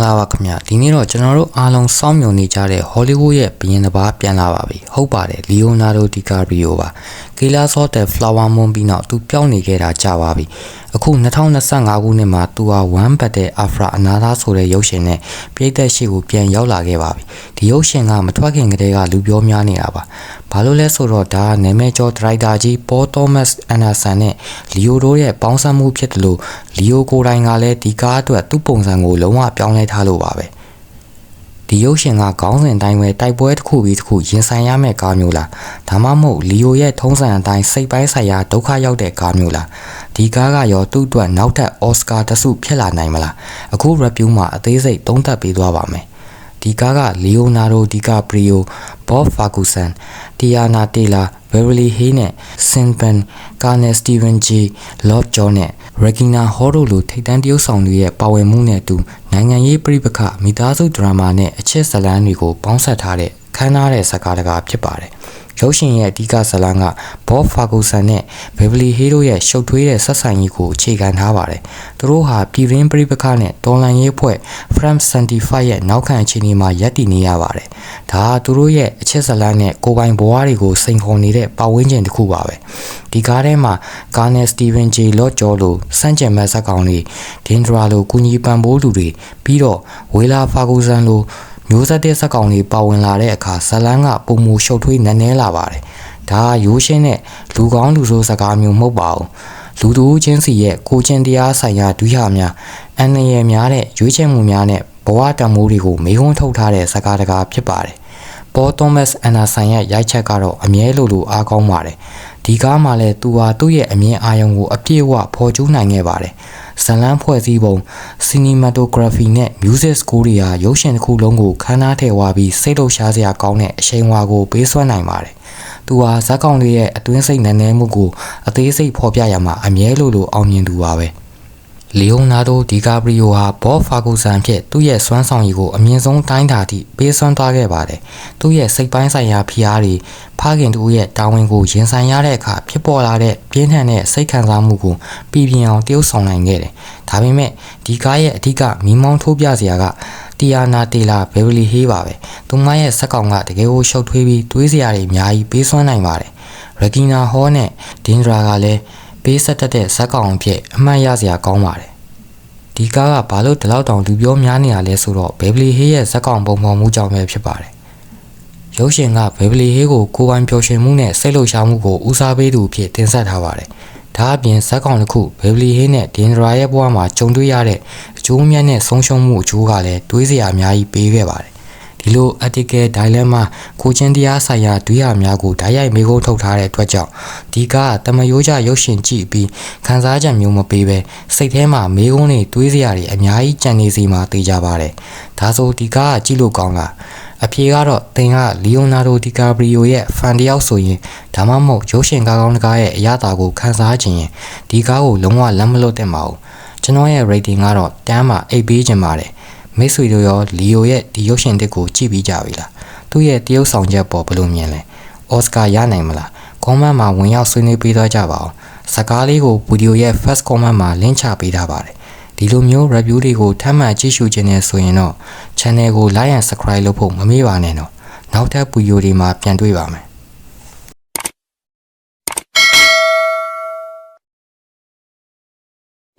္ဂလာပါခင်ဗျဒီနေ့တော့ကျွန်တော်တို့အားလုံးစောင့်မျှော်နေကြတဲ့ဟောလိဝုဒ်ရဲ့ဘရင်တစ်ပါးပြန်လာပါပြီဟုတ်ပါတယ်လီယိုနာဒိုဒီကာပရီယိုပါ ကေလာဆော့တဲ့ flower moon ပြီးနောက်သူပြောင်းနေခဲ့တာကြာပါပြီအခု2025ခုနှစ်မှာသူဟာ one bat တဲ့ afra အနာသားဆိုတဲ့ရုပ်ရှင်နဲ့ပြည်သက်ရှိကိုပြန်ရောက်လာခဲ့ပါပြီဒီရုပ်ရှင်ကမထွက်ခင်ကတည်းကလူပြောများနေတာပါဘာလို့လဲဆိုတော့ဒါကနာမည်ကျော်ဒရိုက်တာကြီးပေါ်သောမတ်အန်ဒါဆန်နဲ့လီယိုဒိုရဲ့ပေါင်းစပ်မှုဖြစ်တယ်လို့လီယိုကိုတိုင်ကလည်းဒီကားအတွက်သူ့ပုံစံကိုလုံးဝပြောင်းလဲထားလို့ပါပဲ ဒီရုပ်ရှင်ကခေါင်းစဉ်တိုင်းပဲတိုက်ပွဲတစ်ခုပြီးတစ်ခုရင်ဆိုင်ရမယ့်ကားမျိုးလားဒါမှမဟုတ်လီယိုရဲ့ထုံးစံအတိုင်းစိတ်ပိုင်းဆိုင်ရာဒုက္ခရောက်တဲ့ကားမျိုးလားဒီကားကရောသူ့အတွက်နောက်ထပ်အော်စကာတဆုဖြစ်လာနိုင်မလားအခု review မှာအသေးစိတ်သုံးသပ်ပေးသွားပါမယ်ဒီကားကလီယိုနာဒိုဒီကာပရီယိုဘော့ဖာကူဆန်တီယာနာတေလာဘယ်ဗလီဟေးနဲ့ဆင်ပန်ကာနယ်စတီဗန်ဂျီလော့ဂျောနဲ့ ရဂီနာဟော်ဒိုလိုထိပ်တန်းတရုပ်ဆောင်တွေရဲ့ပါဝင်မှုနဲ့အတူနိုင်ငံရေးပြိပခမိသားစုဒရာမာနဲ့အချစ်ဇလန်းတွေကိုပေါင်းစပ်ထားတဲ့ခမ်းနားတဲ့ဇာတ်ကားတကားဖြစ်ပါတယ် ရုပ်ရှင်ရဲ့အဓိကဇာတ်လမ်းကဘော့ဖာဂူဆန်နဲ့ဘေဗလီဟေးတို့ရဲ့ရှုပ်ထွေးတဲ့ဆက်ဆံရေးကိုအခြေခံထားပါတယ်။သူတို့ဟာပြည်ရင်းပြိပခနဲ့တော်လန်ရေးဖွဲ့ Frame 75ရဲ့နောက်ခံအခြေအနေမှာရပ်တည်နေရပါတယ်။ဒါဟာသူတို့ရဲ့အချက်ဇာတ်လမ်းနဲ့ကိုပိုင်ဘဝတွေကိုစိန်ခေါ်နေတဲ့ပတ်ဝန်းကျင်တစ်ခုပါပဲ။ဒီကားထဲမှာကာနယ်စတီဗန်ဂျေလော့ဂျောလိုစန့်ကျင်မဲ့ဇက်ကောင်တွေဒင်ဒရာလိုကူညီပံ့ပိုးလူတွေပြီးတော့ဝေလာဖာဂူဆန်လို မျိုးဆက်တဲ့ဇက်ကောင်တွေပါဝင်လာတဲ့အခါဇလန်းကပုံမူရှုပ်ထွေးနည်းနည်းလာပါတယ်။ဒါရိုးရှင်းတဲ့လူကောင်းလူဆိုးစကားမျိုးမဟုတ်ပါဘူး။လူသူချင်းစီရဲ့ကိုချင်းတရားဆိုင်ရာဒွိဟာများအန္တရာယ်များတဲ့ရွေးချယ်မှုများနဲ့ဘဝတံမိုးတွေကိုမေးခွန်းထုတ်ထားတဲ့စကားတကားဖြစ်ပါတယ်။ ပေါ်သောမတ်အန်နာဆန်ရဲ့ရိုက်ချက်ကတော့အမြဲလိုလိုအားကောင်းပါတယ်။ဒီကားမှာလည်းသူဟာသူ့ရဲ့အမြင်အာရုံကိုအပြည့်အဝဖော်ကျူးနိုင်ခဲ့ပါတယ်။ဇလန်းဖွဲ့စည်းပုံ cinematography နဲ့ music score တွေဟာရုပ်ရှင်တစ်ခုလုံးကိုခမ်းနားထည့်ဝါပြီးစိတ်လှုပ်ရှားစရာကောင်းတဲ့အရှိန်အဝါကိုပေးစွမ်းနိုင်ပါတယ်။သူဟာဇက်ကောင်လေးရဲ့အတွင်းစိတ်နည်းနည်းမှုကိုအသေးစိတ်ဖော်ပြရမှာအမြဲလိုလိုအောင်မြင်သူပါပဲ။ လီယိုနာဒိုဒီကာပရီယိုဟာဘော့ဖာဂူဆန်ဖြစ်သူ့ရဲ့စွမ်းဆောင်ရည်ကိုအမြင့်ဆုံးတိုင်းတာထိပေးစွမ်းသွားခဲ့ပါတယ်။သူ့ရဲ့စိတ်ပိုင်းဆိုင်ရာဖိအားတွေဖခင်တို့ရဲ့တာဝန်ကိုရင်ဆိုင်ရတဲ့အခါဖြစ်ပေါ်လာတဲ့ပြင်းထန်တဲ့စိတ်ခံစားမှုကိုပြည်ပြင်းအောင်တည်ဆောက်နိုင်ခဲ့တယ်။ဒါပေမဲ့ဒီကားရဲ့အဓိကမီးမောင်းထိုးပြစရာကတီယာနာတေလာဘယ်ဗလီဟေးပါပဲ။သူမရဲ့စက်ကောင်ကတကယ်ကိုရှုပ်ထွေးပြီးတွေးစရာတွေအများကြီးပေးစွမ်းနိုင်ပါတယ်။ရဂီနာဟောနဲ့ဒင်ဒရာကလည်း ပေးဆက်တတ်တဲ့ဇက်ကောင်အဖြစ်အမှတ်ရစရာကောင်းပါတယ်ဒီကားကဘာလို့ဒီလောက်တောင်လူပြောများနေရလဲဆိုတော့ဘေဗလီဟေးရဲ့ဇက်ကောင်ပုံဖော်မှုကြောင့်ပဲဖြစ်ပါတယ်ရုပ်ရှင်ကဘေဗလီဟေးကိုကိုပိုင်ပျော်ရွှင်မှုနဲ့စိတ်လှုပ်ရှားမှုကိုဦးစားပေးသူအဖြစ်တင်ဆက်ထားပါတယ်ဒါအပြင်ဇက်ကောင်တစ်ခုဘေဗလီဟေးနဲ့ဒင်ဒရာရဲ့ဘဝမှာကြုံတွေ့ရတဲ့အကျိုးမြတ်နဲ့ဆုံးရှုံးမှုအကျိုးကလည်းတွေးစရာအများကြီးပေးခဲ့ပါတယ် ဒီလို ethical dilemma ကိုချင်းတရားဆိုင်ရာဒွိဟာများကိုဓာတ်ရိုက်မေးခွန်းထုတ်ထားတဲ့အတွက်ကြောင့်ဒီကတမယိုးကြရုပ်ရှင်ကြည့်ပြီးခန်းစားချက်မျိုးမပေးပဲစိတ်ထဲမှာမေးခွန်းတွေတွေးစရာတွေအများကြီးကြံနေစီမှာသိကြပါတယ်ဒါဆိုဒီကကြည့်လို့ကောင်းလားအဖြေကတော့သင်ကလီယိုနာဒိုဒီကာပရီယိုရဲ့ဖန်တယောက်ဆိုရင်ဒါမှမဟုတ်ရုပ်ရှင်ကားကောင်းတကားရဲ့အရသာကိုခန်းစားခြင်းရင်ဒီကားကိုလုံးဝလက်မလွတ်သင့်ပါဘူးကျွန်တော်ရဲ့ rating ကတော့တန်းမှာ8ပေးခြင်းပါတယ် မိတ်ဆွေတို့ရောလီယိုရဲ့ဒီရုပ်ရှင်တစ်ကိုကြည့်ပြီးကြပြီလားသူ့ရဲ့တရုပ်ဆောင်ချက်ပေါ်ဘယ်လိုမြင်လဲအော်စကာရနိုင်မလားကွန်မန့်မှာဝင်ရောက်ဆွေးနွေးပေးသွားကြပါအောင်စကားလေးကိုဗီဒီယိုရဲ့ first comment မှာ link ချပေးထားပါတယ်ဒီလိုမျိုး review တွေကိုထပ်မံကြည့်ရှုခြင်းနဲ့ဆိုရင်တော့ channel ကို like and subscribe လုပ်ဖို့မမေ့ပါနဲ့တော့နောက်ထပ်ဗီဒီယိုတွေမှာပြန်တွေ့ပါမယ်